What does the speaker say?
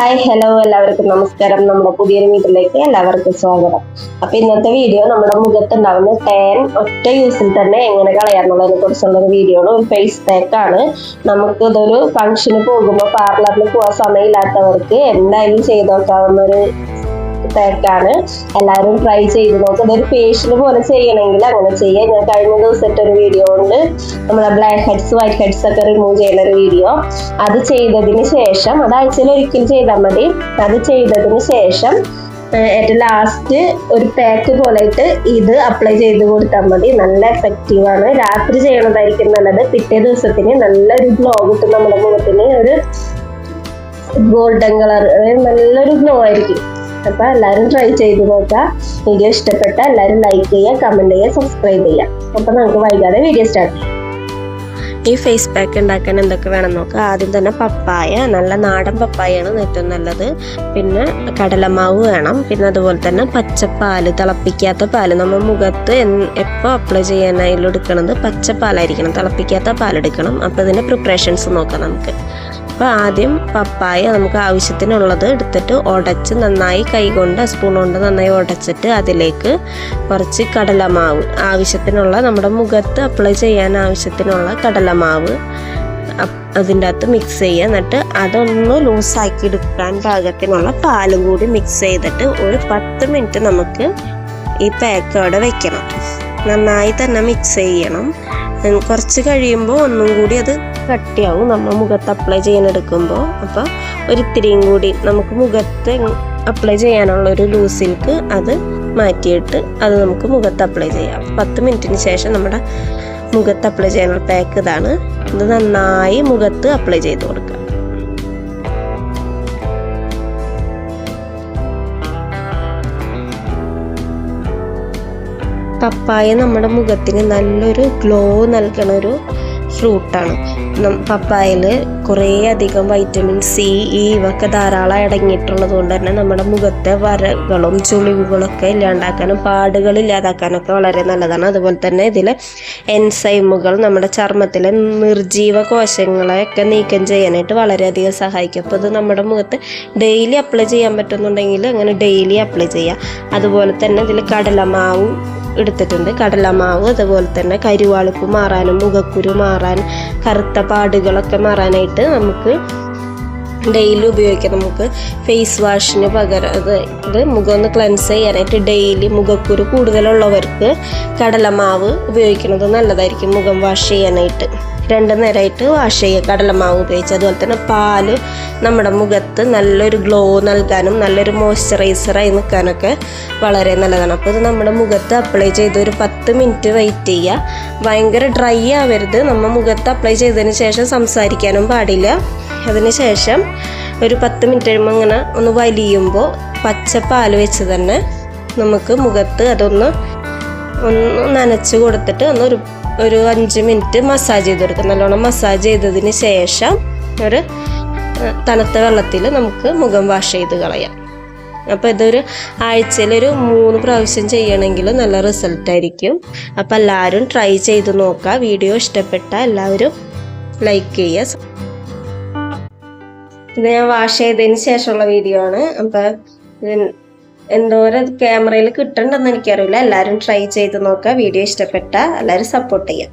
Hi hello എല്ലാവർക്കും നമസ്കാരം. നമ്മുടെ പുതിയൊരു വീട്ടിലേക്ക് എല്ലാവർക്കും സ്വാഗതം. അപ്പൊ ഇന്നത്തെ വീഡിയോ നമ്മുടെ മുഖത്തുണ്ടാവുന്ന ടാൻ ഒറ്റ യൂസിൽ തന്നെ എങ്ങനെ കളയാന്നുള്ളതിനെ കുറിച്ചുള്ള ഒരു വീഡിയോ ആണ്. ഒരു ഫേസ് പാക്ക് ആണ്. നമുക്ക് ഇതൊരു ഫംഗ്ഷന് പോകുമ്പോൾ പാർലറിൽ പോകാൻ സമയമില്ലാത്തവർക്ക് എന്തായാലും ചെയ്തോക്കാവുന്ന ഒരു പാക്കാണ് എല്ലാവരും ട്രൈ ചെയ്ത് നോക്കുക ഒരു ഫേഷ്യൽ പോലെ ചെയ്യണമെങ്കിൽ അങ്ങനെ ചെയ്യാം. ഞാൻ കഴിഞ്ഞ ദിവസത്തെ ഒരു വീഡിയോ ഉണ്ട്. നമ്മുടെ ബ്ലാക്ക് ഹെഡ്സ് വൈറ്റ് ഹെഡ്സ് ഒക്കെ റിമൂവ് ചെയ്യുന്ന ഒരു വീഡിയോ അത് ചെയ്തതിന് ശേഷം അത് ആഴ്ചയിൽ ഒരിക്കൽ ചെയ്താൽ മതി. അത് ചെയ്തതിന് ശേഷം ഏറ്റവും ലാസ്റ്റ് ഒരു പാക്ക് പോലെ ഇത് അപ്ലൈ ചെയ്ത് കൊടുത്താൽ മതി. നല്ല എഫക്റ്റീവ് ആണ്. രാത്രി ചെയ്യണതായിരിക്കും നല്ലത്. പിറ്റേ ദിവസത്തിന് നല്ലൊരു ഗ്ലോ കിട്ടും നമ്മുടെ മുഖത്തിന്. ഒരു ഗോൾഡൻ കളർ നല്ലൊരു ഗ്ലോ ആയിരിക്കും. അപ്പൊ എല്ലാവരും ട്രൈ ചെയ്ത് നോക്കുക. വീഡിയോ ഇഷ്ടപ്പെട്ട എല്ലാവരും ലൈക്ക് ചെയ്യുക കമന്റ് ചെയ്യുക സബ്സ്ക്രൈബ് ചെയ്യുക. അപ്പൊ നമുക്ക് വൈകാതെ വീഡിയോ സ്റ്റാർട്ട് ചെയ്യാം. ഈ ഫേസ് പാക്ക് ഉണ്ടാക്കാൻ എന്തൊക്കെ വേണം നോക്കാം? ആദ്യം തന്നെ പപ്പായ നല്ല നാടൻ പപ്പായാണ് ഏറ്റവും നല്ലത്. പിന്നെ കടലമാവ് വേണം. പിന്നെ അതുപോലെ തന്നെ പച്ചപ്പാൽ തിളപ്പിക്കാത്ത പാൽ. നമ്മൾ മുഖത്ത് എപ്പോൾ അപ്ലൈ ചെയ്യാനായാലും എടുക്കണത്? പച്ചപ്പാലായിരിക്കണം. തിളപ്പിക്കാത്ത പാലെടുക്കണം. അപ്പോൾ ഇതിന്റെ പ്രിപ്പറേഷൻസ് നോക്കാം നമുക്ക്. അപ്പോൾ ആദ്യം പപ്പായ നമുക്ക് ആവശ്യത്തിനുള്ളത് എടുത്തിട്ട് ഉടച്ച് നന്നായി കൈകൊണ്ട് സ്പൂൺ കൊണ്ട് നന്നായി ഉടച്ചിട്ട് അതിലേക്ക് കുറച്ച് കടലമാവ്. ആവശ്യത്തിനുള്ള നമ്മുടെ മുഖത്ത് അപ്ലൈ ചെയ്യാൻ ആവശ്യത്തിനുള്ള കടലമാവ് അതിന്റെ അകത്ത് മിക്സ് ചെയ്യുക. എന്നിട്ട് അതൊന്ന് ലൂസാക്കി എടുക്കാൻ പാകത്തിനുള്ള പാലും കൂടി മിക്സ് ചെയ്തിട്ട് ഒരു പത്ത് മിനിറ്റ് നമുക്ക് ഈ പാക്ക് അവിടെ വെക്കണം. നന്നായി തന്നെ മിക്സ് ചെയ്യണം. കുറച്ച് കഴിയുമ്പോൾ ഒന്നും കൂടി അത് കട്ടിയാവും. നമ്മൾ മുഖത്ത് അപ്ലൈ ചെയ്യാൻ എടുക്കുമ്പോൾ അപ്പോൾ ഒരിത്തിരിയും കൂടി നമുക്ക് മുഖത്ത് അപ്ലൈ ചെയ്യാനുള്ള ഒരു ലൂസ് സിൽക്ക് അത് മാറ്റിയിട്ട് അത് നമുക്ക് മുഖത്ത് അപ്ലൈ ചെയ്യാം. പത്ത് മിനിറ്റിന് ശേഷം നമ്മുടെ മുഖത്ത് അപ്ലൈ ചെയ്യാനുള്ള പാക്ക് ഇതാണ്. ഇത് നന്നായി മുഖത്ത് അപ്ലൈ ചെയ്ത് കൊടുക്കുക. പപ്പായ നമ്മുടെ മുഖത്തിന് നല്ലൊരു ഗ്ലോ നൽകണ ഒരു ഫ്രൂട്ടാണ്. പപ്പായയിൽ കുറേ അധികം വൈറ്റമിൻ സി ഇ ഇവയൊക്കെ ധാരാളം അടങ്ങിയിട്ടുള്ളത് കൊണ്ട് തന്നെ നമ്മുടെ മുഖത്തെ വരകളും ചുളിവുകളൊക്കെ ഇല്ലാണ്ടാക്കാനും പാടുകൾ ഇല്ലാതാക്കാനൊക്കെ വളരെ നല്ലതാണ്. അതുപോലെ തന്നെ ഇതിൽ എൻസൈമുകൾ നമ്മുടെ ചർമ്മത്തിലെ നിർജീവ കോശങ്ങളെയൊക്കെ നീക്കം ചെയ്യാനായിട്ട് വളരെയധികം സഹായിക്കും. അപ്പോൾ ഇത് നമ്മുടെ മുഖത്ത് ഡെയിലി അപ്ലൈ ചെയ്യാൻ പറ്റുന്നുണ്ടെങ്കിൽ അങ്ങനെ ഡെയിലി അപ്ലൈ ചെയ്യാം. അതുപോലെ തന്നെ ഇതിൽ കടലമാവും എടുത്തിട്ടുണ്ട്. കടലമാവ് അതുപോലെ തന്നെ കരുവാളിപ്പ് മാറാനും മുഖക്കുരു മാറാൻ കറുത്ത പാടുകളൊക്കെ മാറാനായിട്ട് നമുക്ക് ഡെയിലി ഉപയോഗിക്കാം. നമുക്ക് ഫേസ് വാഷിന് പകരം അത് ഇത് മുഖം ഒന്ന് ക്ലെൻസ് ചെയ്യാനായിട്ട് ഡെയിലി മുഖക്കുരു കൂടുതലുള്ളവർക്ക് കടലമാവ് ഉപയോഗിക്കുന്നത് നല്ലതായിരിക്കും മുഖം വാഷ് ചെയ്യാനായിട്ട്. രണ്ട് നേരമായിട്ട് വാഷ് ചെയ്യുക കടലമാവ് ഉപയോഗിച്ച്. അതുപോലെ തന്നെ പാൽ നമ്മുടെ മുഖത്ത് നല്ലൊരു ഗ്ലോ നൽകാനും നല്ലൊരു മോയ്സ്ചറൈസറായി നിൽക്കാനൊക്കെ വളരെ നല്ലതാണ്. അപ്പോൾ ഇത് നമ്മുടെ മുഖത്ത് അപ്ലൈ ചെയ്ത് ഒരു പത്ത് മിനിറ്റ് വെയിറ്റ് ചെയ്യുക. ഭയങ്കര ഡ്രൈ ആവരുത്. നമ്മൾ മുഖത്ത് അപ്ലൈ ചെയ്തതിന് ശേഷം സംസാരിക്കാനും പാടില്ല. അതിന് ശേഷം ഒരു പത്ത് മിനിറ്റ് കഴിയുമ്പോൾ ഇങ്ങനെ ഒന്ന് വലിയുമ്പോൾ പച്ച പാൽ വെച്ച് തന്നെ നമുക്ക് മുഖത്ത് അതൊന്ന് ഒന്ന് നനച്ച് കൊടുത്തിട്ട് ഒന്ന് ഒരു ഒരു അഞ്ച് മിനിറ്റ് മസാജ് ചെയ്ത് കൊടുക്കുക നല്ലോണം മസാജ് ചെയ്തതിന് ശേഷം ഒരു തണുത്ത വെള്ളത്തിൽ നമുക്ക് മുഖം വാഷ് ചെയ്ത് കളയാം. അപ്പോൾ ഇതൊരു ആഴ്ചയിലൊരു മൂന്ന് പ്രാവശ്യം ചെയ്യണമെങ്കിൽ നല്ല റിസൾട്ട് ആയിരിക്കും. അപ്പോൾ എല്ലാവരും ട്രൈ ചെയ്ത് നോക്കുക. വീഡിയോ ഇഷ്ടപ്പെട്ട എല്ലാവരും ലൈക്ക് ചെയ്യുക. ഇത് ഞാൻ വാഷ് ചെയ്തതിന് ശേഷമുള്ള വീഡിയോ ആണ്. അപ്പം എന്തോരം ക്യാമറയിൽ കിട്ടണ്ടെന്ന് എനിക്കറിയില്ല. എല്ലാവരും ട്രൈ ചെയ്ത് നോക്കുക. വീഡിയോ ഇഷ്ടപ്പെട്ട എല്ലാവരും സപ്പോർട്ട് ചെയ്യുക.